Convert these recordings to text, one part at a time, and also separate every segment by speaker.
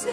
Speaker 1: IBC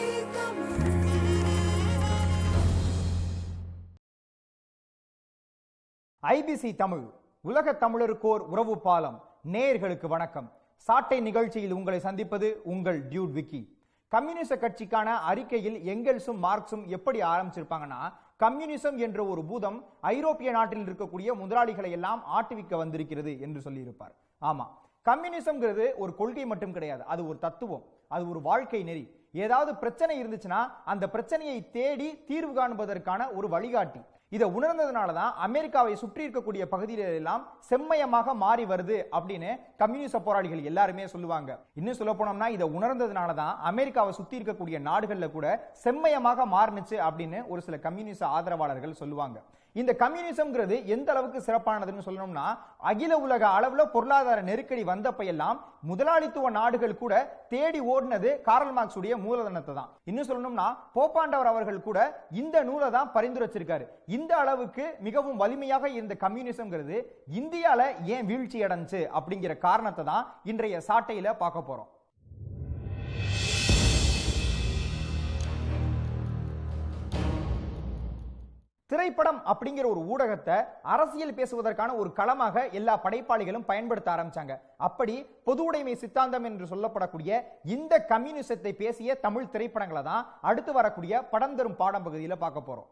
Speaker 1: Tamil உலக தமிழருக்கோர் உறவு பாலம் நேயர்களுக்கு வணக்கம். சாட்டை நிகழ்ச்சியில் உங்களை சந்திப்பது உங்கள் டியூட் விக்கி. கம்யூனிச கட்சிக்கான அறிக்கையில் எங்கெல்ஸும் மார்க்ஸும் எப்படி ஆரம்பிச்சிருப்பாங்கன்னா கம்யூனிசம் என்ற ஒரு பூதம் ஐரோப்பிய நாட்டில் இருக்கக்கூடிய முதலாளிகளை எல்லாம் ஆட்டுவிக்க வந்திருக்கிறது என்று சொல்லியிருப்பார். ஆமா கம்யூனிசம்ங்கிறது ஒரு கொள்கை மட்டும் கிடையாது அது ஒரு தத்துவம் அது ஒரு வாழ்க்கை நெறி. ஏதாவது பிரச்சனை இருந்துச்சுன்னா அந்த பிரச்சனையை தேடி தீர்வு காண்பதற்கான ஒரு வழிகாட்டி. இதை உணர்ந்ததுனால தான் அமெரிக்காவை சுற்றி இருக்கக்கூடிய பகுதிகள் எல்லாம் செம்மயமாக மாறி வருது அப்படின்னு கம்யூனிச போராளிகள் எல்லாருமே சொல்லுவாங்க. இன்னும் சொல்ல போனோம்னா இதை உணர்ந்ததுனால தான் அமெரிக்காவை சுத்தி இருக்கக்கூடிய நாடுகளில் கூட செம்மயமாக மாறுனுச்சு அப்படின்னு ஒரு சில கம்யூனிச ஆதரவாளர்கள் சொல்லுவாங்க. இந்த கம்யூனிசம்ங்கிறது எந்த அளவுக்கு சிறப்பானதுன்னு சொல்லணும்னா அகில உலக அளவுல பொருளாதார நெருக்கடி வந்தப்ப எல்லாம் முதலாளித்துவ நாடுகள் கூட தேடி ஓடினது காரல் மார்க்ஸ் உடைய மூலதனத்தை தான் இன்னும் சொல்லணும்னா போப்பாண்டவர் அவர்கள் கூட இந்த நூலை தான் பரிந்துரைச்சிருக்காரு. இந்த அளவுக்கு மிகவும் வலிமையாக இருந்த கம்யூனிசம்ங்கிறது இந்தியால ஏன் வீழ்ச்சி அடைஞ்சு அப்படிங்கிற காரணத்தை தான் இன்றைய சாட்டையில பார்க்க போறோம். திரைப்படம் அப்படிங்கிற ஒரு ஊடகத்தை அரசியல் பேசுவதற்கான ஒரு களமாக எல்லா படைப்பாளிகளும் பயன்படுத்த ஆரம்பிச்சாங்க. அப்படி பொது உடைமை சித்தாந்தம் என்று சொல்லப்படக்கூடிய இந்த கம்யூனிசத்தை பேசிய தமிழ் திரைப்படங்களை தான் அடுத்து வரக்கூடிய படம் தரும் பாடம் பகுதியில் பார்க்க போறோம்.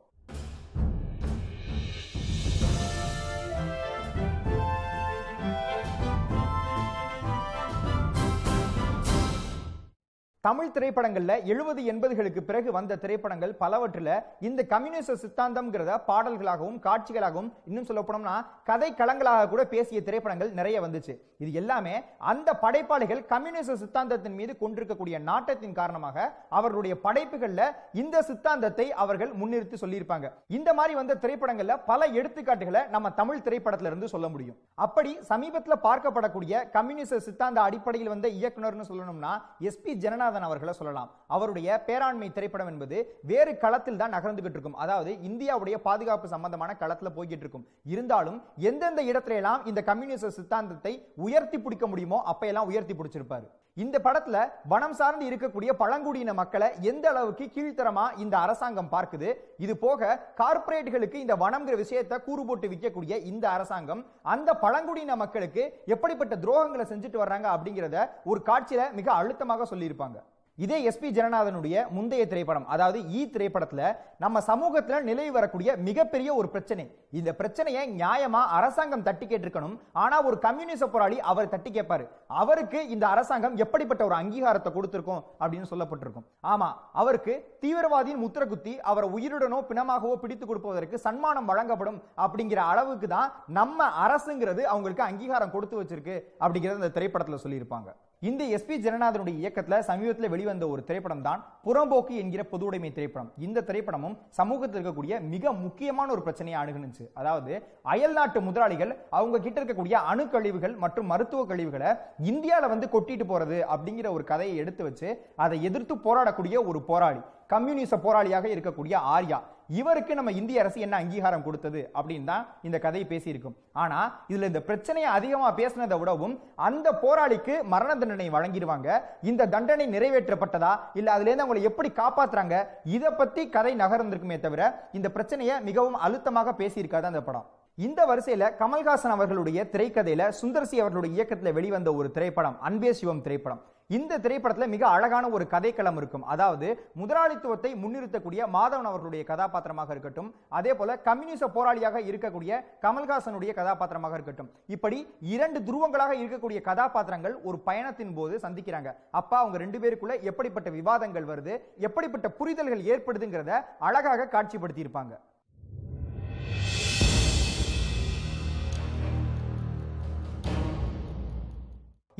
Speaker 1: தமிழ் திரைப்படங்கள்ல எழுபது எண்பதுகளுக்கு பிறகு வந்த திரைப்படங்கள் பலவற்றில் இந்த கம்யூனிச சித்தாந்தம்ங்கிறத பாடல்களாகவும் காட்சிகளாகவும் இன்னும் சொல்ல போனோம்னா கதை களங்களாக கூட பேசிய திரைப்படங்கள் நிறைய வந்துச்சு. இது எல்லாமே அந்த படைப்பாளிகள் கம்யூனிச சித்தாந்தத்தின் மீது கொண்டிருக்கக்கூடிய நாட்டத்தின் காரணமாக அவர்களுடைய படைப்புகள்ல இந்த சித்தாந்தத்தை அவர்கள் முன்னிறுத்தி சொல்லியிருப்பாங்க. இந்த மாதிரி வந்த திரைப்படங்கள்ல பல எடுத்துக்காட்டுகளை நம்ம தமிழ் திரைப்படத்துல இருந்து சொல்ல முடியும். அப்படி சமீபத்தில் பார்க்கப்படக்கூடிய கம்யூனிச சித்தாந்த அடிப்படையில் வந்த இயக்குனர்னு சொல்லணும்னா எஸ்பி ஜனநாதன் விஸ்வநாதன் அவர்களை சொல்லலாம். அவருடைய பேராண்மை திரைப்படம் என்பது வேறு களத்தில் தான் நகர்ந்துகிட்டு இருக்கும். அதாவது இந்தியாவுடைய பாதுகாப்பு சம்பந்தமான களத்துல போய்கிட்டு இருக்கும். இருந்தாலும் எந்தெந்த இடத்துல எல்லாம் இந்த கம்யூனிச சித்தாந்தத்தை உயர்த்தி பிடிக்க முடியுமோ அப்பையெல்லாம் உயர்த்தி பிடிச்சிருப்பாரு. இந்த படத்துல வனம் சார்ந்து இருக்கக்கூடிய பழங்குடியின மக்களை எந்த அளவுக்கு கீழ்த்தரமா இந்த அரசாங்கம் பார்க்குது? இது போக கார்ப்பரேட்டுகளுக்கு இந்த வனம்ங்கிற விஷயத்தை கூறு போட்டு விற்கக்கூடிய இந்த அரசாங்கம் அந்த பழங்குடியின மக்களுக்கு எப்படிப்பட்ட துரோகங்களை செஞ்சுட்டு வர்றாங்க அப்படிங்கிறத ஒரு காட்சியில மிக அழுத்தமாக சொல்லியிருப்பாங்க. இதே எஸ்பி ஜனநாதனுடைய முந்தைய திரைப்படம் அதாவது ஈ திரைப்படத்துல நம்ம சமூகத்துல நிலவி வரக்கூடிய மிகப்பெரிய ஒரு பிரச்சனை. இந்த பிரச்சனையை நியாயமா அரசாங்கம் தட்டி கேட்டிருக்கணும். ஆனா ஒரு கம்யூனிச போராளி அவர் தட்டி கேட்பாரு. அவருக்கு இந்த அரசாங்கம் எப்படிப்பட்ட ஒரு அங்கீகாரத்தை கொடுத்திருக்கும் அப்படின்னு சொல்லப்பட்டிருக்கும். ஆமா அவருக்கு தீவிரவாதியின் முத்திர குத்தி அவரை உயிருடனோ பிணமாகவோ பிடித்து கொடுப்பதற்கு சன்மானம் வழங்கப்படும் அப்படிங்கிற அளவுக்கு தான் நம்ம அரசுங்கிறது அவங்களுக்கு அங்கீகாரம் கொடுத்து வச்சிருக்கு அப்படிங்கிறத இந்த திரைப்படத்துல சொல்லியிருப்பாங்க. இந்த எஸ்பி ஜனநாதனுடைய இயக்கத்துல சமீபத்தில் வெளிவந்த ஒரு திரைப்படம் தான் புறம்போக்கு என்கிற பொது உடைமை திரைப்படம். இந்த திரைப்படமும் சமூகத்தில் இருக்கக்கூடிய மிக முக்கியமான ஒரு பிரச்சனையை அணுகுனுச்சு. அதாவது அயல் நாட்டு முதலாளிகள் அவங்க கிட்ட இருக்கக்கூடிய அணு கழிவுகள் மற்றும் மருத்துவ கழிவுகளை இந்தியாவில் வந்து கொட்டிட்டு போறது அப்படிங்கிற ஒரு கதையை எடுத்து வச்சு அதை எதிர்த்து போராடக்கூடிய ஒரு போராளி கம்யூனிச போராளியாக இருக்கக்கூடிய ஆர்யா. இவருக்கு நம்ம இந்திய அரசு என்ன அங்கீகாரம் கொடுத்தது அப்படின்னு தான் இந்த கதையை பேசியிருக்கும். ஆனா இதுல இந்த பிரச்சனையை அதிகமா பேசினதை விடவும் அந்த போராளிக்கு மரண தண்டனை வழங்கிடுவாங்க. இந்த தண்டனை நிறைவேற்றப்பட்டதா? இல்ல அதுல இருந்து அவங்களை எப்படி காப்பாத்துறாங்க? இதை பத்தி கதை நகர்ந்திருக்குமே தவிர இந்த பிரச்சனையை மிகவும் அழுத்தமாக பேசியிருக்காது அந்த படம். இந்த வரிசையில கமல்ஹாசன் அவர்களுடைய திரைக்கதையில சுந்தர்சி அவர்களுடைய இயக்கத்துல வெளிவந்த ஒரு திரைப்படம் அன்பே சிவம் திரைப்படம். இந்த திரைப்படத்தில் மிக அழகான ஒரு கதைக்களம் இருக்கும். அதாவது முதலாளித்துவத்தை முன்னிறுத்தக்கூடிய மாதவன் அவர்களுடைய கதாபாத்திரமாக இருக்கட்டும் அதே போல கம்யூனிச போராளியாக இருக்கக்கூடிய கமல்ஹாசனுடைய கதாபாத்திரமாக இருக்கட்டும். இப்படி இரண்டு துருவங்களாக இருக்கக்கூடிய கதாபாத்திரங்கள் ஒரு பயணத்தின் போது சந்திக்கிறாங்க. அப்பா அவங்க ரெண்டு பேருக்குள்ள எப்படிப்பட்ட விவாதங்கள் வருது எப்படிப்பட்ட புரிதல்கள் ஏற்படுதுங்கிறத அழகாக காட்சிப்படுத்தியிருப்பாங்க.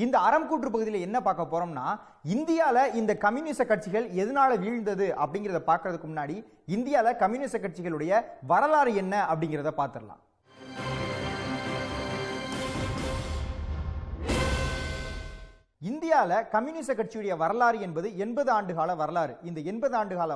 Speaker 1: இந்த அறம் கூற்று பகுதியில் என்ன பார்க்க போறோம்னா இந்தியால இந்த கம்யூனிச கட்சிகள் எதனால வீழ்ந்தது அப்படிங்கிறத பார்க்கறதுக்கு முன்னாடி இந்தியால கம்யூனிச கட்சிகளுடைய வரலாறு என்ன அப்படிங்கிறத பார்த்துடலாம். இந்தியாவில் கம்யூனிச கட்சியுடைய வரலாறு என்பது எண்பது ஆண்டு கால வரலாறு. இந்த எண்பது ஆண்டு கால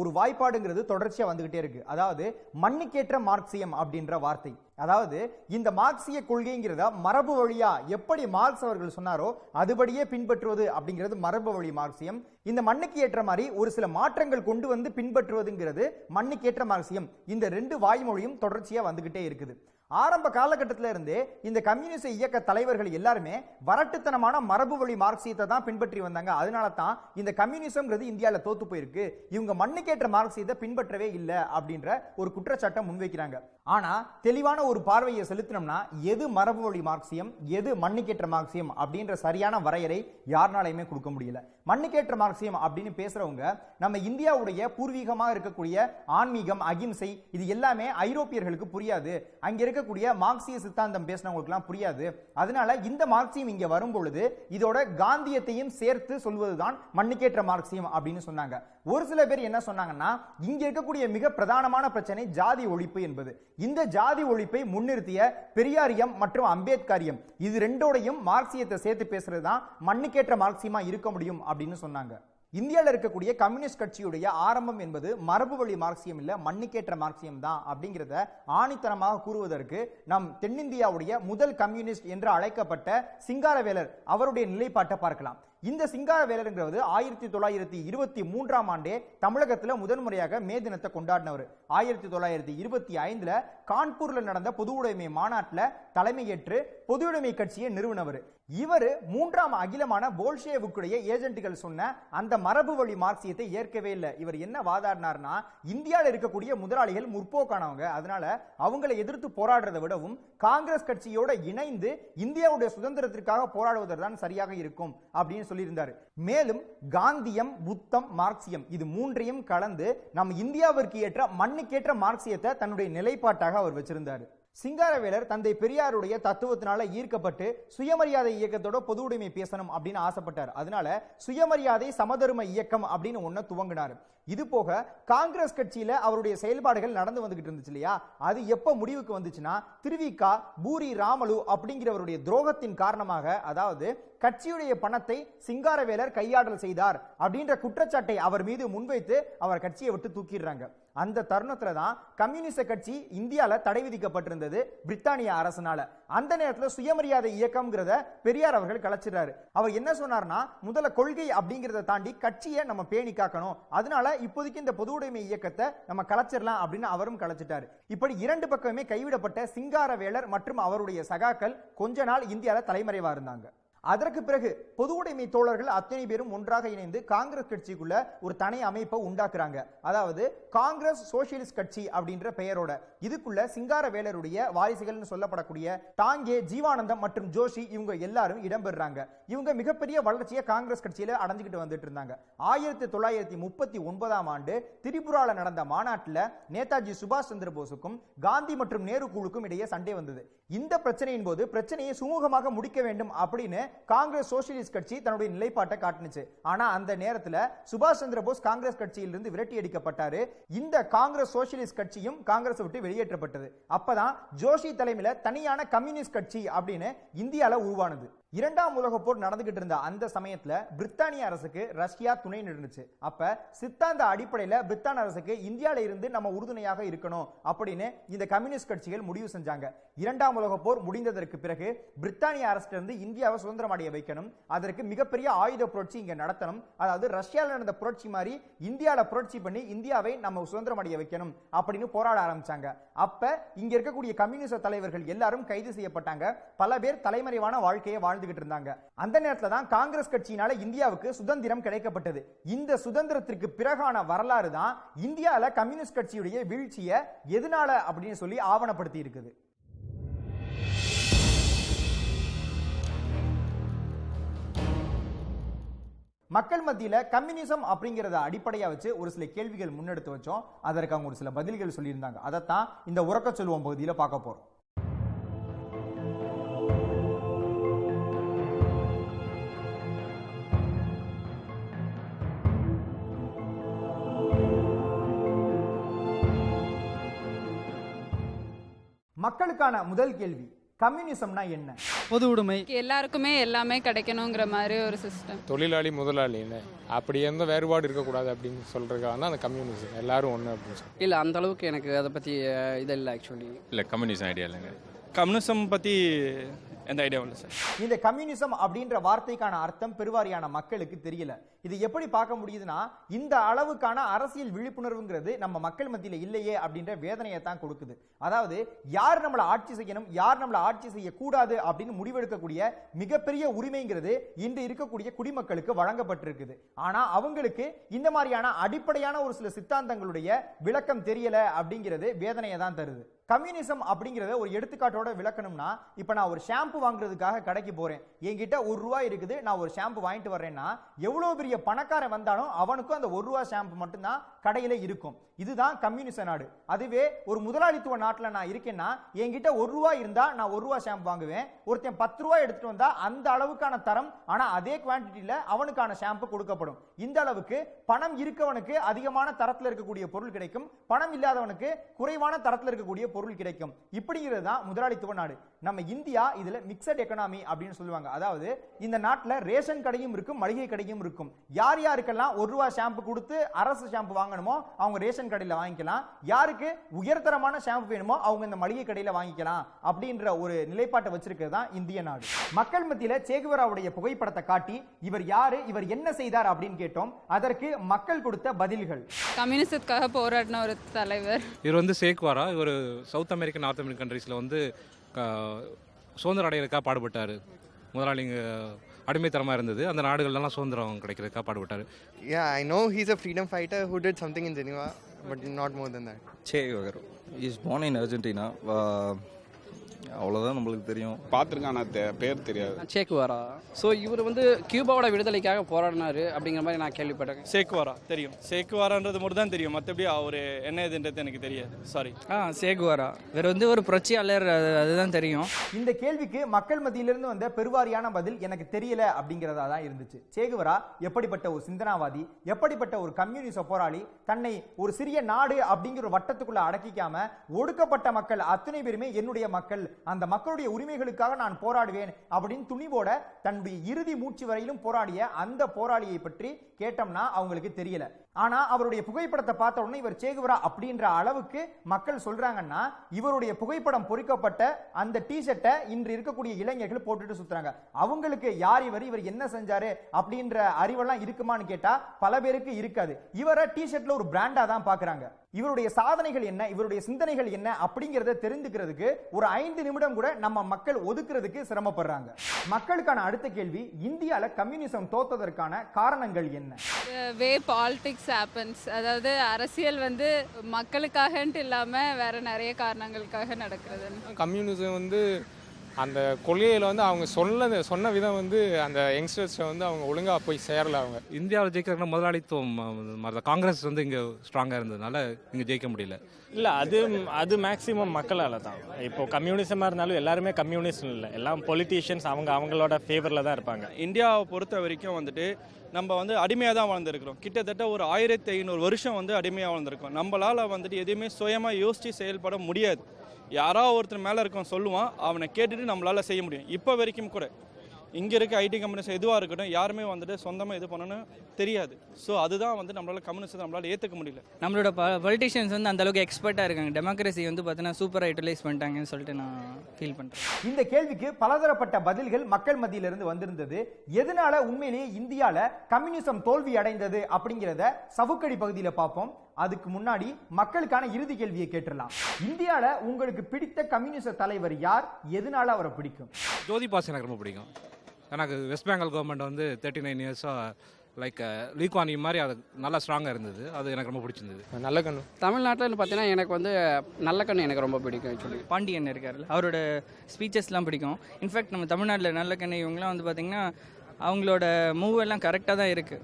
Speaker 1: ஒரு வாய்ப்பாடுங்கிறது தொடர்ச்சியாக வந்துகிட்டே இருக்கு. அதாவது மண்ணுக்கேற்ற மார்க்சியம் அப்படின்ற வார்த்தை. அதாவது இந்த மார்க்சிய கொள்கைங்கிறத மரபு வழியா எப்படி மார்க்ஸ் அவர்கள் சொன்னாரோ அதுபடியே பின்பற்றுவது அப்படிங்கிறது மரபு வழி மார்க்சியம். இந்த மண்ணுக்கு ஏற்ற மாதிரி ஒரு சில மாற்றங்கள் கொண்டு வந்து பின்பற்றுவதுங்கிறது மண்ணுக்கு ஏற்ற மார்க்சியம். இந்த ரெண்டு வாய்மொழியும் தொடர்ச்சியாக வந்துகிட்டே இருக்குது. ஆரம்ப காலகட்டத்தில இருந்தே இந்த கம்யூனிச இயக்க தலைவர்கள் எல்லாருமே வரட்டுத்தனமான மரபு வழி மார்க்சியத்தை தான் பின்பற்றி வந்தாங்க. அதனால தான் இந்த கம்யூனிசம்ங்கிறது இந்தியாவில் தோத்து போயிருக்கு. இவங்க மண்ணுக்கேற்ற மார்க்சியத்தை பின்பற்றவே இல்லை அப்படின்ற ஒரு குற்றச்சாட்டை முன்வைக்கிறாங்க. ஆனா தெளிவான ஒரு பார்வையை செலுத்தினோம்னா எது மரபு வழி மார்க்சியம் எது மண்ணுக்கேற்ற மார்க்சியம் அப்படின்ற சரியான வரையறை யாருனாலையுமே கொடுக்க முடியல. மண்ணுக்கேற்ற மார்க்சியம் அப்படின்னு பேசுறவங்க நம்ம இந்தியாவுடைய பூர்வீகமாக இருக்கக்கூடிய ஆன்மீகம் அகிம்சை இது எல்லாமே ஐரோப்பியர்களுக்கு புரியாது. அங்க இருக்கக்கூடிய மார்க்சிய சித்தாந்தம் பேசினவங்களுக்குலாம் புரியாது. அதனால இந்த மார்க்சியம் இங்க வரும் பொழுது இதோட காந்தியத்தையும் சேர்த்து சொல்வதுதான் மண்ணுக்கேற்ற மார்க்சியம் அப்படின்னு சொன்னாங்க. ஒரு சில பேர் என்ன சொன்னாங்கன்னா இங்க இருக்கக்கூடிய மிக பிரதானமான பிரச்சனை ஜாதி ஒழிப்பு என்பது. இந்த ஜாதி ஒழிப்பை முன்னிறுத்திய பெரியாரியம் மற்றும் அம்பேத்கரியம். இது ரெண்டோடையும் மார்க்சியத்தை சேர்த்து பேசுறது தான் மண்ணுக்கேற்ற மார்க்சியமா இருக்க முடியும் அப்படின்னு சொன்னாங்க. இந்தியாவில் இருக்கக்கூடிய கம்யூனிஸ்ட் கட்சியுடைய ஆரம்பம் என்பது மரபு வழி மார்க்சியம் இல்லை மண்ணுக்கேற்ற மார்க்சியம் தான் அப்படிங்கிறத ஆணித்தனமாக கூறுவதற்கு நம் தென்னிந்தியாவுடைய முதல் கம்யூனிஸ்ட் என்று அழைக்கப்பட்ட சிங்காரவேலர் அவருடைய நிலைப்பாட்டை பார்க்கலாம். இந்த சிங்கார வேலருங்கிறது ஆயிரத்தி தொள்ளாயிரத்தி இருபத்தி மூன்றாம் ஆண்டே தமிழகத்துல முதன் முறையாக மே தினத்தை கொண்டாடினவர். ஆயிரத்தி தொள்ளாயிரத்தி இருபத்தி ஐந்துல கான்பூர்ல நடந்த பொது உடைமை மாநாட்டுல தலைமையேற்று பொது உடைமை கட்சியை நிறுவனவர். இவர் மூன்றாம் அகிலமான போல்ஷேவுக்குடைய ஏஜென்ட்டுகள் சொன்ன அந்த மரபு வழி மார்க்சியத்தை ஏற்கவே இல்லை. இவர் என்ன வாதாடினார்னா இந்தியாவில் இருக்கக்கூடிய முதலாளிகள் முற்போக்கானவங்க. அதனால அவங்களை எதிர்த்து போராடுறதை விடவும் காங்கிரஸ் கட்சியோட இணைந்து இந்தியாவுடைய சுதந்திரத்திற்காக போராடுவதற்கு தான் சரியாக இருக்கும் அப்படின்னு சொல்லியிருந்தார். மேலும் காந்தியம் புத்தம் மார்க்சியம் இது மூன்றையும் கலந்து நம்ம இந்தியாவிற்கு ஏற்ற மண்ணுக்கேற்ற மார்க்சியத்தை தன்னுடைய நிலைப்பாட்டாக அவர் வச்சிருந்தார். சிங்காரவேலர் தந்தை பெரியாருடைய தத்துவத்தினால ஈர்க்கப்பட்டு சுயமரியாதை இயக்கத்தோட பொது உடைமை பேசணும் அப்படின்னு ஆசைப்பட்டார். அதனால சுயமரியாதை சமதர்ம இயக்கம் அப்படின்னு ஒன்ன துவங்கினார். இது போக காங்கிரஸ் கட்சியில அவருடைய செயல்பாடுகள் நடந்து வந்துகிட்டு இருந்துச்சு இல்லையா? அது எப்ப முடிவுக்கு வந்துச்சுன்னா திருவிக்கா பூரி ராமலு அப்படிங்கிறவருடைய துரோகத்தின் காரணமாக அதாவது கட்சியுடைய பணத்தை சிங்காரவேலர் கையாடல் செய்தார் அப்படின்ற குற்றச்சாட்டை அவர் மீது முன்வைத்து அவர் கட்சியை விட்டு தூக்கிடுறாங்க. அந்த தருணத்துல தான் கம்யூனிச கட்சி இந்தியாவில் தடை விதிக்கப்பட்டிருந்தது பிரித்தானிய அரசனால. அந்த நேரத்தில் சுயமரியாதை இயக்கம்ங்கிறத பெரியார் அவர்கள் கலைச்சிடுறாரு. அவர் என்ன சொன்னார்னா முதல்ல கொள்கை அப்படிங்கிறத தாண்டி கட்சியை நம்ம பேணி காக்கணும். அதனால இப்போதைக்கு இந்த பொது உடைமை இயக்கத்தை நம்ம கலைச்சிடலாம் அப்படின்னு அவரும் கலைச்சிட்டாரு. இப்படி இரண்டு பக்கமே கைவிடப்பட்ட சிங்காரவேலர் மற்றும் அவருடைய சகாக்கள் கொஞ்ச நாள் இந்தியாவில் தலைமறைவா இருந்தாங்க. அதற்கு பிறகு பொது உடைமை தோழர்கள் அத்தனை பேரும் ஒன்றாக இணைந்து காங்கிரஸ் கட்சிக்குள்ள ஒரு தனி அமைப்பை உண்டாக்குறாங்க. அதாவது காங்கிரஸ் சோசியலிஸ்ட் கட்சி அப்படின்ற பெயரோட. இதுக்குள்ள சிங்காரவேலருடைய வாரிசுகள்னு சொல்லப்படக்கூடிய டாங்கே ஜீவானந்தம் மற்றும் ஜோஷி இவங்க எல்லாரும் இடம்பெறாங்க. இவங்க மிகப்பெரிய வளர்ச்சியை காங்கிரஸ் கட்சியில அடைஞ்சுக்கிட்டு வந்துட்டு இருந்தாங்க. ஆயிரத்தி தொள்ளாயிரத்தி முப்பத்தி ஒன்பதாம் ஆண்டு திரிபுரால நடந்த மாநாட்டில் நேதாஜி சுபாஷ் சந்திர போஸுக்கும் காந்தி மற்றும் நேரு குழுக்கும் இடையே சண்டை வந்தது. இந்த பிரச்சனையின் போது பிரச்சனையை சுமூகமாக முடிக்க வேண்டும் அப்படின்னு காங்கிரஸ் சோசியலிஸ்ட் கட்சி தன்னுடைய நிலைப்பாட்டை காட்டுனுச்சு. ஆனா அந்த நேரத்துல சுபாஷ் சந்திர போஸ் காங்கிரஸ் கட்சியிலிருந்து விரட்டி அடிக்கப்பட்டாரு. இந்த காங்கிரஸ் சோசியலிஸ்ட் கட்சியும் காங்கிரஸ் விட்டு வெளியேற்றப்பட்டது. அப்பதான் ஜோஷி தலைமையில தனியான கம்யூனிஸ்ட் கட்சி அப்படின்னு இந்தியால உருவானது. இரண்டாம் உலக போர் நடந்துகிட்டு இருந்த அந்த சமயத்துல பிரித்தானிய அரசுக்கு ரஷ்யா துணை நின்றுச்சு. அப்ப சித்தாந்த அடிப்படையில பிரித்தானிய அரசுக்கு இந்தியால இருந்து நம்ம உறுதுணையாக இருக்கணும் அப்படின்னு இந்த கம்யூனிஸ்ட் கட்சிகள் முடிவு செஞ்சாங்க. இரண்டாம் உலக போர் முடிந்ததற்கு பிறகு பிரித்தானிய அரசுல இருந்து இந்தியாவை சுதந்திரம் அடைய வைக்கணும். அதற்கு மிகப்பெரிய ஆயுத புரட்சி இங்க நடத்தணும். அதாவது ரஷ்யால நடந்த புரட்சி மாதிரி இந்தியால புரட்சி பண்ணி இந்தியாவை நம்ம சுதந்திரம் அடைய வைக்கணும் அப்படின்னு போராட ஆரம்பிச்சாங்க. அப்ப இங்க இருக்கக்கூடிய கம்யூனிஸ்ட் தலைவர்கள் எல்லாரும் கைது செய்யப்பட்டாங்க. பல பேர் தலைமறைவான வாழ்க்கையை வாழ்ந்துகிட்டு இருந்தாங்க. அந்த நேரத்துல தான் காங்கிரஸ் கட்சியினால இந்தியாவுக்கு சுதந்திரம் கிடைக்கப்பட்டது. இந்த சுதந்திரத்திற்கு பிறகான வரலாறு தான் இந்தியால கம்யூனிஸ்ட் கட்சியுடைய வீழ்ச்சியை எதனால அப்படின்னு சொல்லி ஆவணப்படுத்தி இருக்குது. மக்கள் மத்தியில கம்யூனிசம் அப்படிங்கறத அடிப்படையாக வச்சு ஒரு சில கேள்விகள் முன்னெடுத்து வச்சோம். அதற்கு அவங்க ஒரு சில பதில்கள் சொல்லியிருந்தாங்க. அதைத்தான் இந்த உறக்க சொல்லுவோம் பகுதியில பார்க்க போறோம். மக்களுக்கான முதல் கேள்வி கம்யூனிசம்னா என்ன?
Speaker 2: பொது உடைமை.
Speaker 3: எல்லாருக்குமே எல்லாமே கிடைக்கணுங்கிற மாதிரி ஒரு சிஸ்டம்
Speaker 4: தொழிலாளி முதலாளின்னு அப்படி எந்த வேறுபாடு இருக்கக்கூடாது அப்படின்னு சொல்கிறதுக்காக தான் அந்த கம்யூனிசம். எல்லாரும் ஒன்று அப்படின்னு சொல்லி
Speaker 5: இல்லை அந்த அளவுக்கு எனக்கு அதை பற்றி இது இல்லை ஆக்சுவலி
Speaker 6: இல்லை கம்யூனிசம் ஐடியா இல்லைங்க.
Speaker 2: கம்யூனிசம் பற்றி எந்த ஐடியாவும் இல்லை சார்
Speaker 1: இந்த கம்யூனிசம் அப்படின்ற வார்த்தைக்கான அர்த்தம் பெருவாரியான மக்களுக்கு தெரியல. இது எப்படி பார்க்க முடியுதுன்னா இந்த அளவுக்கான அரசியல் விழிப்புணர்வுங்கிறது நம்ம மக்கள் மத்தியில் இல்லையே அப்படின்ற வேதனையை தான் கொடுக்குது. அதாவது யார் நம்மளை ஆட்சி செய்யணும் யார் நம்மளை ஆட்சி செய்யக்கூடாது அப்படின்னு முடிவெடுக்கக்கூடிய மிகப்பெரிய உரிமைங்கிறது இன்று இருக்கக்கூடிய குடிமக்களுக்கு வழங்கப்பட்டிருக்குது. ஆனா அவங்களுக்கு இந்த மாதிரியான அடிப்படையான ஒரு சில சித்தாந்தங்களுடைய விளக்கம் தெரியல அப்படிங்கிறது வேதனையை தான் தருது. கம்யூனிசம் அப்படிங்கிறத ஒரு எடுத்துக்காட்டோட விளக்கணும்னா இப்போ நான் ஒரு ஷாம்பு வாங்குறதுக்காக கடைக்கு போறேன். என்கிட்ட ஒரு ரூபாய் இருக்குது நான் ஒரு ஷாம்பு வாங்கிட்டு வரேன்னா எவ்வளோ பெரிய பணக்காரன் வந்தாலும் அவனுக்கும் அந்த ஒரு ரூபா ஷாம்பு மட்டும்தான் கடையில இருக்கும். இதுதான் கம்யூனிச நாடு. அதுவே ஒரு முதலாளித்துவ நாட்டில் நான் இருக்கேன்னா என்கிட்ட ஒரு ரூபா இருந்தா நான் ஒரு ரூபா ஷாம்பு வாங்குவேன். ஒருத்தன் பத்து ரூபா எடுத்துட்டு வந்தா அந்த அளவுக்கான தரம் ஆனா அதே குவான்டிட்டியில அவனுக்கான ஷாம்பு கொடுக்கப்படும். இந்த அளவுக்கு பணம் இருக்கவனுக்கு அதிகமான தரத்தில் இருக்கக்கூடிய பொருள் கிடைக்கும். பணம் இல்லாதவனுக்கு குறைவான தரத்தில் இருக்கக்கூடிய பொருள் கிடைக்கும். இப்படிங்கிறது தான் முதலாளித்துவ நாடு. நம்ம இந்தியா இதுல மிக்சட் எக்கனாமி அப்படின்னு சொல்லுவாங்க. அதாவது இந்த நாட்டில் ரேஷன் கடையும் இருக்கும் மளிகை கடையும் இருக்கும். யார் யாருக்கெல்லாம் ஒரு ரூபா ஷாம்பு கொடுத்து அரசு ஷாம்பு வாங்கணுமோ அவங்க ரேஷன் கடையில வாங்கிக்கலாம். யாருக்கு உயர்தரமான ஷாம்பு வேணுமோ அவங்க இந்த மளிகை கடையில வாங்கிக்கலாம் அப்படின்ற ஒரு நிலைப்பாட்டை வச்சிருக்கிறது தான் இந்திய நாடு. மக்கள் மத்தியில சேகுவராவுடைய புகைப்படத்தை காட்டி இவர் யாரு இவர் என்ன செய்தார் அப்படின்னு கேட்டோம். அதற்கு மக்கள் கொடுத்த பதில்கள்.
Speaker 3: கம்யூனிசத்துக்காக போராடின ஒரு தலைவர்.
Speaker 7: இவர் வந்து சேக்வாரா? இவர் சவுத் அமெரிக்கன் நார்த் அமெரிக்கன் கண்ட்ரீஸில் வந்து க- சுதந்திரம் அடையிறதுக்காக பாடுபட்டார். முதலாளிங்க அடிமைத்தனமாக இருந்தது அந்த நாடுகள்லாம் சுதந்திரம் கிடைக்கிறதுக்காக பாடுபட்டார்
Speaker 8: Yeah, I know he's a freedom fighter who did something in Geneva, but not more than that.
Speaker 9: Che is born in Argentina அவ்வளோதான் நம்மளுக்கு தெரியும்.
Speaker 10: பார்த்துருக்கேன் ஆனால் பேர் தெரியாது.
Speaker 5: சேக்குவாரா ஸோ இவர் வந்து கியூபாவோட விடுதலைக்காக போராடினாரு அப்படிங்கிற மாதிரி நான் கேள்விப்பட்டேன்
Speaker 2: சேக்குவாரா தெரியும். சேக்குவாரான்றது மட்டும் தான் தெரியும். மற்றபடி அவர் என்ன இதுன்றது எனக்கு தெரியாது. சாரி
Speaker 11: ஆ சேகுவாரா இவர் வந்து ஒரு புரட்சியாளர் அது அதுதான் தெரியும்.
Speaker 1: இந்த கேள்விக்கு மக்கள் மத்தியிலிருந்து வந்த பெருவாரியான பதில் எனக்கு தெரியல அப்படிங்கிறதா தான் இருந்துச்சு. சேகுவரா எப்படிப்பட்ட ஒரு சிந்தனாவாதி எப்படிப்பட்ட ஒரு கம்யூனிச போராளி தன்னை ஒரு சிறிய நாடு அப்படிங்கிற ஒரு வட்டத்துக்குள்ள அடக்கிக்காம ஒடுக்கப்பட்ட மக்கள் அத்தனை பேருமே என்னுடைய மக்கள் அந்த மக்களுடைய உரிமைகளுக்காக நான் போராடுவேன் அப்படின்னு துணிவோட தன்னுடைய இறுதி மூச்சு வரையிலும் போராடிய அந்த போராளியை பற்றி கேட்டோம்னா அவங்களுக்கு தெரியல. ஆனா அவருடைய புகைப்படத்தை பார்த்த உடனே இவர் சேகுவரா அப்படின்ற அளவுக்கு மக்கள் சொல்றாங்கன்னா இவருடைய புகைப்படம் பொறிக்கப்பட்ட அந்த டிஷர்ட்டை இன்று இருக்கக்கூடிய இளைஞர்கள் போட்டுட்டு சுத்துறாங்க. அவங்களுக்கு யார் இவர்? இவர் என்ன செஞ்சாரு? அப்படின்ற அறிவெல்லாம் இருக்குமான்னு கேட்டா பல பேருக்கு இருக்காது. இவரை டிஷர்ட்ல ஒரு பிராண்டா தான் பாக்குறாங்க. இவருடைய சாதனைகள் என்ன? இவருடைய சிந்தனைகள் என்ன? அப்படிங்கறத தெரிந்துக்கிறதுக்கு ஒரு ஐந்து நிமிடம் கூட நம்ம மக்கள் ஒதுக்குறதுக்கு சிரமப்படுறாங்க. மக்களுக்கான அடுத்த கேள்வி இந்தியால கம்யூனிசம் தோத்ததற்கான காரணங்கள் என்ன?
Speaker 3: வே பாலிடிக்ஸ் ஹேப்பன்ஸ் அதாவது அரசியல் வந்து மக்களுக்காகன்ட்டு இல்லாமல் வேற நிறைய காரணங்களுக்காக நடக்கிறது
Speaker 4: கம்யூனிசம் வந்து அந்த கொள்கையில் வந்து அவங்க சொன்னது சொன்ன விதம் வந்து அந்த யங்ஸ்டர்ஸை வந்து அவங்க ஒழுங்காக போய் சேரல அவங்க.
Speaker 7: இந்தியாவில் ஜெயிக்கிறதுனா முதலாளித்துவம் மாதிரி காங்கிரஸ் வந்து இங்கே ஸ்ட்ராங்காக இருந்ததுனால இங்கே ஜெயிக்க முடியல.
Speaker 12: இல்லை அது அது மேக்ஸிமம் மக்களால் தான். இப்போ கம்யூனிசமாக இருந்தாலும் எல்லாருமே கம்யூனிஸ்ட் இல்லை. எல்லாம் பொலிட்டீஷியன்ஸ் அவங்க அவங்களோட ஃபேவரில் தான் இருப்பாங்க.
Speaker 2: இந்தியாவை பொறுத்த வரைக்கும் வந்துட்டு நம்ம வந்து அடிமையாக தான் வாழ்ந்துருக்கிறோம். கிட்டத்தட்ட ஒரு ஆயிரத்தி ஐநூறு வருஷம் வந்து அடிமையாக வாழ்ந்துருக்கோம். நம்மளால் வந்துட்டு எதுவுமே சுயமாக யோசித்து செயல்பட முடியாது. யாரோ ஒருத்தர் மேலே இருக்கவன் சொல்லுவான் அவனை கேட்டுட்டு நம்மளால் செய்ய முடியும். இப்போ வரைக்கும் கூட இங்கே இருக்க ஐடி கம்பெனிஸ் எதுவாக இருக்கட்டும் யாருமே வந்துட்டு சொந்தமாக இது பண்ணணும்னு தெரியாது. ஸோ அதுதான் வந்து நம்மளால் கம்யூனிஸ்ட் நம்மளால் ஏற்றுக்க முடியல.
Speaker 11: நம்மளோட பொலிட்டிஷியன்ஸ் வந்து அந்த அளவுக்கு எக்ஸ்பர்ட்டாக இருக்காங்க. டெமோக்ரஸி வந்து பார்த்தீங்கன்னா சூப்பராக யூட்டிலைஸ் பண்ணிட்டாங்கன்னு சொல்லிட்டு நான் ஃபீல் பண்ணுறேன்
Speaker 1: இந்த கேள்விக்கு பலதரப்பட்ட பதில்கள் மக்கள் மத்தியிலிருந்து வந்திருந்தது. எதனால உண்மையிலேயே இந்தியால கம்யூனிசம் தோல்வி அடைந்தது அப்படிங்கிறத சவுக்கடி பகுதியில பார்ப்போம். அதுக்கு முன்னாடி மக்களுக்கான இறுதி கேள்வியை கேட்டுடலாம். இந்தியால உங்களுக்கு பிடித்த கம்யூனிச தலைவர் யார்? எதனால அவரை பிடிக்கும்?
Speaker 7: ஜோதி பாஸ் எனக்கு ரொம்ப பிடிக்கும். எனக்கு வெஸ்ட் பெங்கால் கவர்மெண்ட் வந்து தேர்ட்டி நைன் இயர்ஸாக லைக் லீக்வானி மாதிரி அது நல்லா ஸ்ட்ராங்காக இருந்தது. அது எனக்கு ரொம்ப பிடிச்சிருந்தது.
Speaker 4: நல்ல கண்ணு.
Speaker 5: தமிழ்நாட்டில் பார்த்தீங்கன்னா எனக்கு வந்து நல்ல கண்ணு எனக்கு ரொம்ப பிடிக்கும் ஆக்சுவலி
Speaker 11: பாண்டியன் இருக்கார்ல அவரோட ஸ்பீச்சஸ்லாம் பிடிக்கும். இன்ஃபேக்ட் நம்ம தமிழ்நாட்டில் நல்ல கண்ணை இவங்கலாம் வந்து பார்த்திங்கன்னா அவங்களோட மூவ் எல்லாம் கரெக்டாக தான் இருக்குது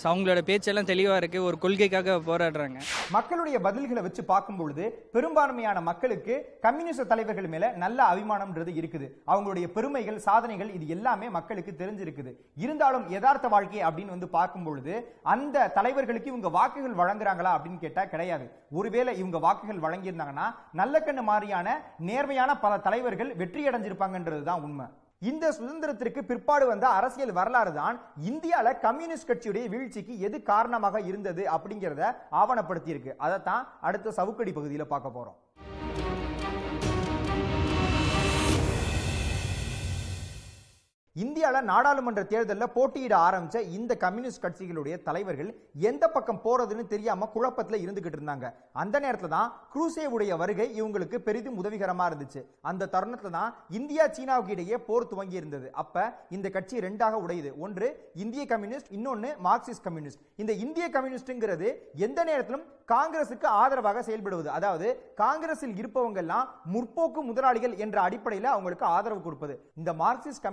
Speaker 11: ஸோ அவங்களோட பேச்செல்லாம் தெளிவாக இருக்குது ஒரு கொள்கைக்காக போராடுறாங்க.
Speaker 1: மக்களுடைய பதில்களை வச்சு பார்க்கும் பொழுது பெரும்பான்மையான மக்களுக்கு கம்யூனிஸ்ட் தலைவர்கள் மேல நல்ல அபிமானம்ன்றது இருக்குது. அவங்களுடைய பெருமைகள் சாதனைகள் இது எல்லாமே மக்களுக்கு தெரிஞ்சிருக்குது. இருந்தாலும் யதார்த்த வாழ்க்கை அப்படின்னு வந்து பார்க்கும் பொழுது அந்த தலைவர்களுக்கு இவங்க வாக்குகள் வழங்குறாங்களா அப்படின்னு கேட்டா கிடையாது. ஒருவேளை இவங்க வாக்குகள் வழங்கியிருந்தாங்கன்னா நல்ல கண்ணு மாதிரியான நேர்மையான பல தலைவர்கள் வெற்றி அடைஞ்சிருப்பாங்கன்றது தான் உண்மை. இந்த சுதந்திரத்திற்கு பிற்பாடு வந்த அரசியல் வரலாறு தான் இந்தியால கம்யூனிஸ்ட் கட்சியுடைய வீழ்ச்சிக்கு எது காரணமாக இருந்தது அப்படிங்கிறத ஆவணப்படுத்தியிருக்கு. அதைத்தான் அடுத்த சவுக்கடி பகுதியில் பார்க்க போறோம். இந்தியாவில் நாடாளுமன்ற தேர்தலில் போட்டியிட ஆரம்பித்த இந்த கம்யூனிஸ்ட் கட்சிகளுடைய தலைவர்கள் எந்த பக்கம் போறதுன்னு தெரியாமல் குழப்பத்தில் இருந்துகிட்டு இருந்தாங்க. அந்த நேரத்தில் தான் குரூசேவுடைய வருகை இவங்களுக்கு பெரிதும் உதவிகரமாக இருந்துச்சு. அந்த தருணத்தில் தான் இந்தியா சீனாவுக்கு இடையே போர் துவங்கி இருந்தது. அப்போ இந்த கட்சி ரெண்டாக உடையுது. ஒன்று இந்திய கம்யூனிஸ்ட் இன்னொன்று மார்க்சிஸ்ட் கம்யூனிஸ்ட். இந்த இந்திய கம்யூனிஸ்ட்ங்கிறது எந்த நேரத்திலும் காங்கிரசுக்கு ஆதரவாக செயல்படுவது. அதாவது காங்கிரஸில் இருப்பவங்க எல்லாம் முற்போக்கு முதலாளிகள் என்ற அடிப்படையில் அவங்களுக்கு ஆதரவு கொடுப்பது. இந்த மார்க்சிஸ்ட்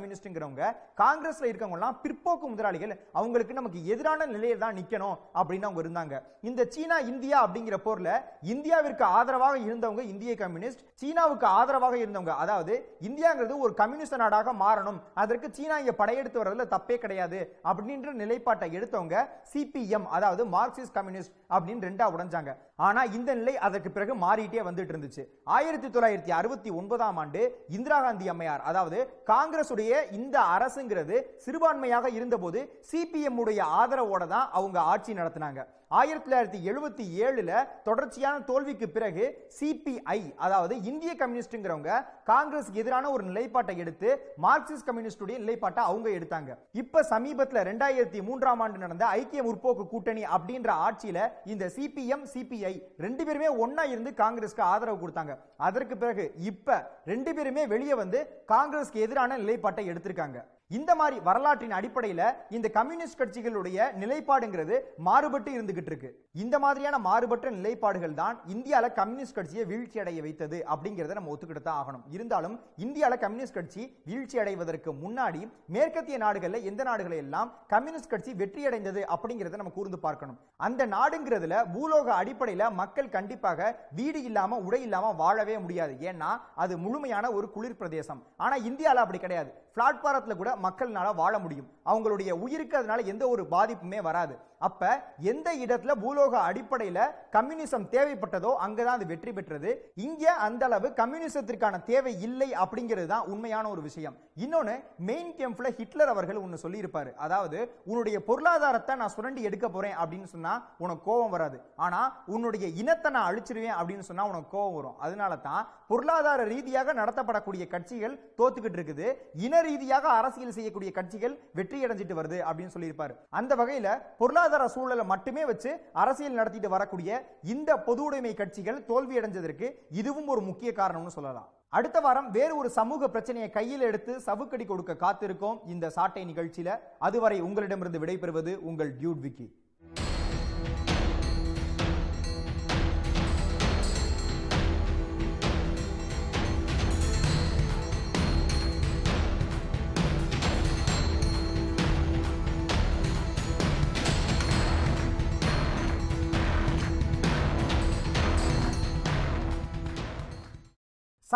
Speaker 1: இருக்கிறவங்க காங்கிரஸ்ல இருக்கவங்கலாம் பிற்போக்கு முதலாளிகள் அவங்களுக்கு நமக்கு எதிரான நிலையில தான் நிக்கணும் அப்படின்னு அவங்க இருந்தாங்க. இந்த சீனா இந்தியா அப்படிங்கிற போர்ல இந்தியாவிற்கு ஆதரவாக இருந்தவங்க இந்திய கம்யூனிஸ்ட் சீனாவுக்கு ஆதரவாக இருந்தவங்க அதாவது இந்தியாங்கிறது ஒரு கம்யூனிஸ்ட் நாடாக மாறணும். அதற்கு சீனா இங்க படையெடுத்து வர்றதுல தப்பே கிடையாது அப்படின்ற நிலைப்பாட்டை எடுத்தவங்க சிபிஎம் அதாவது மார்க்சிஸ்ட் கம்யூனிஸ்ட் அப்படின்னு ரெண்டா உடைஞ்சாங்க. ஆனா இந்த நிலை அதற்கு பிறகு மாறிட்டே வந்துட்டு இருந்துச்சு. ஆயிரத்தி தொள்ளாயிரத்தி அறுபத்தி ஒன்பதாம் ஆண்டு இந்திரா காந்தி அம்மையார் அதாவது காங்கிரஸ் உடைய இந்த அரசுங்கிறது சிறுபான்மையாக இருந்தபோது சிபிஎம் உடைய ஆதரவோட தான் அவங்க ஆட்சி நடத்தினாங்க. ஆயிரத்தி தொள்ளாயிரத்தி எழுபத்தி ஏழில் தொடர்ச்சியான தோல்விக்கு பிறகு சிபிஐ அதாவது இந்திய கம்யூனிஸ்ட்ங்கிறவங்க காங்கிரஸ்க்கு எதிரான ஒரு நிலைப்பாட்டை எடுத்து மார்க்சிஸ்ட் கம்யூனிஸ்டுடைய நிலைப்பாட்டை அவங்க எடுத்தாங்க. இப்ப சமீபத்தில் ரெண்டாயிரத்தி மூன்றாம் ஆண்டு நடந்த ஐக்கிய முற்போக்கு கூட்டணி அப்படின்ற ஆட்சியில் இந்த சிபிஎம் சிபிஐ ரெண்டு பேருமே ஒன்னா இருந்து காங்கிரஸ்க்கு ஆதரவு கொடுத்தாங்க. அதற்கு பிறகு இப்ப ரெண்டு பேருமே வெளியே வந்து காங்கிரஸ்க்கு எதிரான நிலைப்பாட்டை எடுத்திருக்காங்க. இந்த மாதிரி வரலாற்றின் அடிப்படையில இந்த கம்யூனிஸ்ட் கட்சிகளுடைய நிலைப்பாடுங்கிறது மாறுபட்டு இருந்துகிட்டு இருக்கு. இந்த மாதிரியான மாறுபட்ட நிலைப்பாடுகள் தான் இந்தியால கம்யூனிஸ்ட் கட்சியை வீழ்ச்சி அடைய வைத்தது அப்படிங்கறத நம்ம ஒத்துக்கிட்டு தான் ஆகணும். இருந்தாலும் இந்தியால கம்யூனிஸ்ட் கட்சி வீழ்ச்சி அடைவதற்கு முன்னாடி மேற்கத்திய நாடுகள்ல எந்த நாடுகளை எல்லாம் கம்யூனிஸ்ட் கட்சி வெற்றி அடைந்தது அப்படிங்கறத நம்ம கூர்ந்து பார்க்கணும். அந்த நாடுங்கிறதுல பூலோக அடிப்படையில மக்கள் கண்டிப்பாக வீடு இல்லாம உடை இல்லாம வாழவே முடியாது. ஏன்னா அது முழுமையான ஒரு குளிர் பிரதேசம் ஆனா இந்தியால அப்படி கிடையாது. பிளாட்பாரத்தில் கூட மக்கள்னால வாழ முடியும். அவங்களுடைய உயிருக்கு அதனால எந்த ஒரு பாதிப்புமே வராது. அப்ப எந்த இடத்துல பூலோக அடிப்படையில கம்யூனிசம் தேவைப்பட்டதோ அங்கதான் அது வெற்றி பெற்றது. இங்க அந்த அளவு கம்யூனிசத்திற்கான தேவை இல்லை அப்படிங்கிறது தான் உண்மையான ஒரு விஷயம். இன்னொன்னு மெயின் கேம்ப்ல ஹிட்லர் அவர்கள் ஒன்னு சொல்லியிருப்பாரு. அதாவது உன்னுடைய பொருளாதாரத்தை நான் சுரண்டி எடுக்க போறேன் அப்படின்னு சொன்னா உனக்கு கோபம் வராது. ஆனா உன்னுடைய இனத்தை நான் அழிச்சிருவேன் அப்படின்னு சொன்னா உனக்கு கோபம் வரும். அதனால தான் பொருளாதார ரீதியாக நடத்தப்படக்கூடிய கட்சிகள் தோத்துக்கிட்டு இருக்குது. இன ரீதியாக அரசியல் செய்யக்கூடிய கட்சிகள் வெற்றி அடைஞ்சிட்டு வருது அப்படின்னு சொல்லியிருப்பாரு. அந்த வகையில பொருளாதார சூழலை மட்டுமே வச்சு அரசியல் நடத்திட்டு வரக்கூடிய இந்த பொது உடைமை கட்சிகள் தோல்வி அடைஞ்சதற்கு இதுவும் ஒரு முக்கிய காரணம்னு சொல்லலாம். அடுத்த வாரம் வேறு ஒரு சமூக பிரச்சனையை கையில் எடுத்து சவுக்கடி கொடுக்க காத்திருக்கோம் இந்த சாட்டை நிகழ்ச்சியில. அதுவரை உங்களிடமிருந்து விடைபெறுவது உங்கள் டியூட் விக்கி.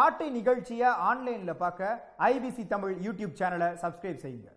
Speaker 1: சாட்டை நிகழ்ச்சியை ஆன்லைன்ல பார்க்க ஐபிசி தமிழ் யூடியூப் சேனலை சப்ஸ்கிரைப் செய்யுங்க.